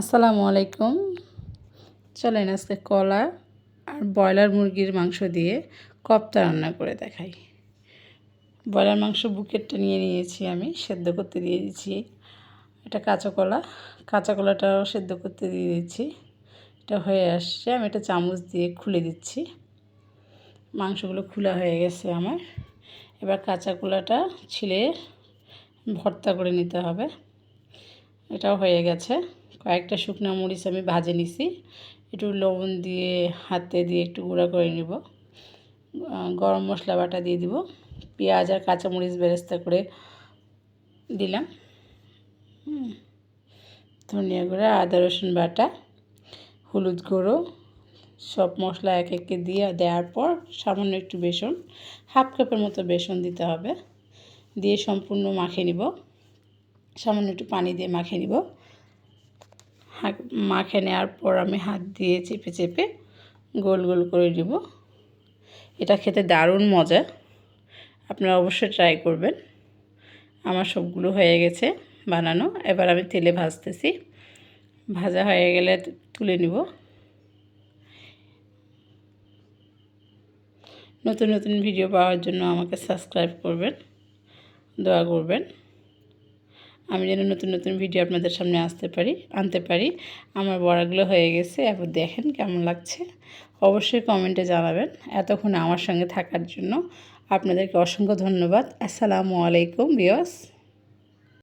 আসসালামু আলাইকুম। চলেন আজকে কলা আর ব্রয়লার মুরগির মাংস দিয়ে কপ্তা রান্না করে দেখাই। ব্রয়লার মাংস বুকেটটা নিয়ে নিয়েছি আমি, সেদ্ধ করতে দিয়ে দিচ্ছি। এটা কাঁচা কলা, কাঁচা কলাটাও সেদ্ধ করতে দিয়ে দিচ্ছি। এটা হয়ে আসছে, আমি এটা চামচ দিয়ে খুলে দিচ্ছি। মাংসগুলো খোলা হয়ে গেছে আমার। এবার কাঁচা কলাটা ছিলে ভর্তা করে নিতে হবে। এটাও হয়ে গেছে। কয়েকটা শুকনো মরিচ আমি ভাজে নিছি। একটু লবণ দিয়ে, হাতে দিয়ে একটু গুঁড়া করে নিব। গরম মশলা বাটা দিয়ে দিব। পেঁয়াজ আর কাঁচামরিচ বেরেস্তা করে দিলাম। ধনিয়া গুঁড়া, আদা রসুন বাটা, হলুদ গুঁড়ো, সব মশলা এক একে দিয়ে দেওয়ার পর সামান্য একটু বেসন, হাফ কাপের মতো বেসন দিতে হবে। দিয়ে সম্পূর্ণ মাখিয়ে নিব। সামান্য একটু পানি দিয়ে মাখিয়ে নিব। মাখে নেওয়ার পর আমি হাত দিয়ে চেপে চেপে গোল গোল করে দিব এটা খেতে দারুণ মজা। আপনারা অবশ্যই ট্রাই করবেন। আমার সবগুলো হয়ে গেছে বানানো। এবার আমি তেলে ভাজতেছি। ভাজা হয়ে গেলে তুলে নিব। নতুন নতুন ভিডিও পাওয়ার জন্য আমাকে সাবস্ক্রাইব করবেন। দোয়া করবেন। আমি যেন নতুন নতুন ভিডিও আপনাদের সামনে আসতে পারি, আনতে পারি। আমার বড়াগুলো হয়ে গেছে এবার দেখেন কেমন লাগছে। অবশ্যই কমেন্টে জানাবেন এতক্ষণ আমার সঙ্গে থাকার জন্য। আপনাদেরকে অসংখ্য ধন্যবাদ। আসসালামু আলাইকুম বিয়স